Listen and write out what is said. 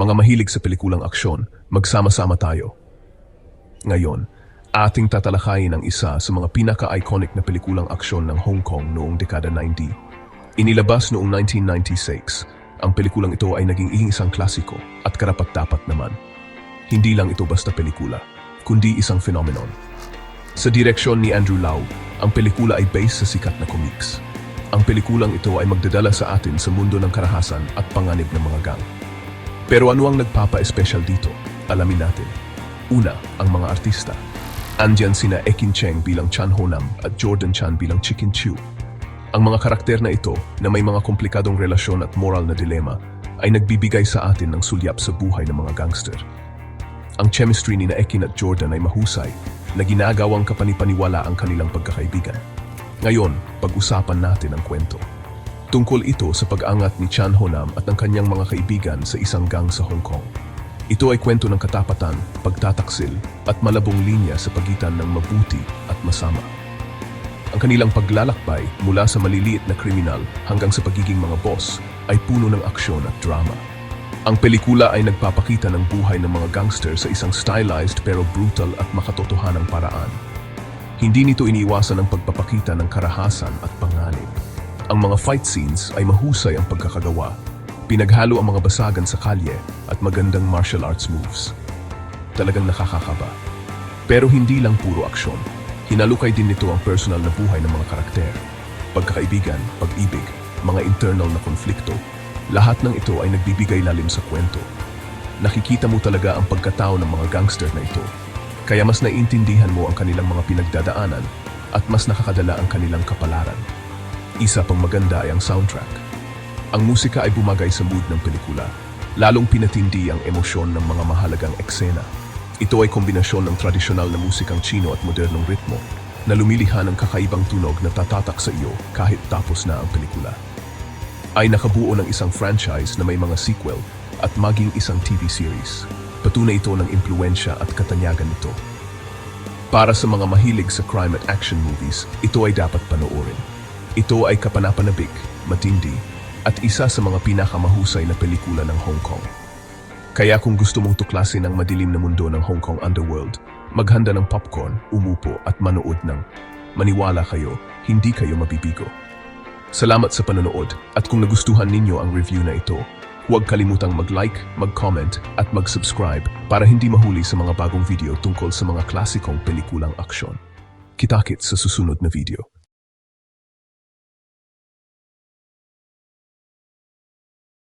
Mga mahilig sa pelikulang aksyon, magsama-sama tayo. Ngayon, ating tatalakayin ang isa sa mga pinaka-iconic na pelikulang aksyon ng Hong Kong noong dekada 90. Inilabas noong 1996, ang pelikulang ito ay naging isang klasiko at karapat-dapat naman. Hindi lang ito basta pelikula, kundi isang phenomenon. Sa direksyon ni Andrew Lau, ang pelikula ay based sa sikat na comics. Ang pelikulang ito ay magdadala sa atin sa mundo ng karahasan at panganib ng mga gang. Pero ano ang nagpapa-espesyal dito? Alamin natin. Una, ang mga artista. Andyan sina Ekin Cheng bilang Chan Honam at Jordan Chan bilang Chicken Chew. Ang mga karakter na ito na may mga komplikadong relasyon at moral na dilema ay nagbibigay sa atin ng sulyap sa buhay ng mga gangster. Ang chemistry ni na Ekin at Jordan ay mahusay na ginagawang kapanipaniwala ang kanilang pagkakaibigan. Ngayon, pag-usapan natin ang kwento. Tungkol ito sa pag-angat ni Chan Honam at ng kanyang mga kaibigan sa isang gang sa Hong Kong. Ito ay kwento ng katapatan, pagtataksil at malabong linya sa pagitan ng mabuti at masama. Ang kanilang paglalakbay mula sa maliliit na kriminal hanggang sa pagiging mga boss ay puno ng aksyon at drama. Ang pelikula ay nagpapakita ng buhay ng mga gangster sa isang stylized pero brutal at makatotohanang paraan. Hindi nito iniiwasan ang pagpapakita ng karahasan at panganib. Ang mga fight scenes ay mahusay ang pagkakagawa. Pinaghalo ang mga basagan sa kalye at magandang martial arts moves. Talagang nakakakaba. Pero hindi lang puro aksyon. Hinalukay din nito ang personal na buhay ng mga karakter. Pagkakaibigan, pag-ibig, mga internal na konflikto. Lahat ng ito ay nagbibigay lalim sa kwento. Nakikita mo talaga ang pagkatao ng mga gangster na ito. Kaya mas naiintindihan mo ang kanilang mga pinagdadaanan at mas nakakadala ang kanilang kapalaran. Isa pang maganda ay ang soundtrack. Ang musika ay bumagay sa mood ng pelikula, lalong pinatindi ang emosyon ng mga mahalagang eksena. Ito ay kombinasyon ng tradisyonal na musikang Chino at modernong ritmo na lumilihan ng kakaibang tunog na tatatak sa iyo kahit tapos na ang pelikula. Ay nakabuo ng isang franchise na may mga sequel at maging isang TV series. Patunay ito ng impluensya at katanyagan nito. Para sa mga mahilig sa crime at action movies, ito ay dapat panoorin. Ito ay kapanapanabik, matindi, at isa sa mga pinakamahusay na pelikula ng Hong Kong. Kaya kung gusto mong tuklasin ang madilim na mundo ng Hong Kong underworld, maghanda ng popcorn, umupo at manood ng Maniwala kayo, hindi kayo mabibigo. Salamat sa panonood at kung nagustuhan ninyo ang review na ito, huwag kalimutang mag-like, mag-comment at mag-subscribe para hindi mahuli sa mga bagong video tungkol sa mga klasikong pelikulang aksyon. Kitakit sa susunod na video.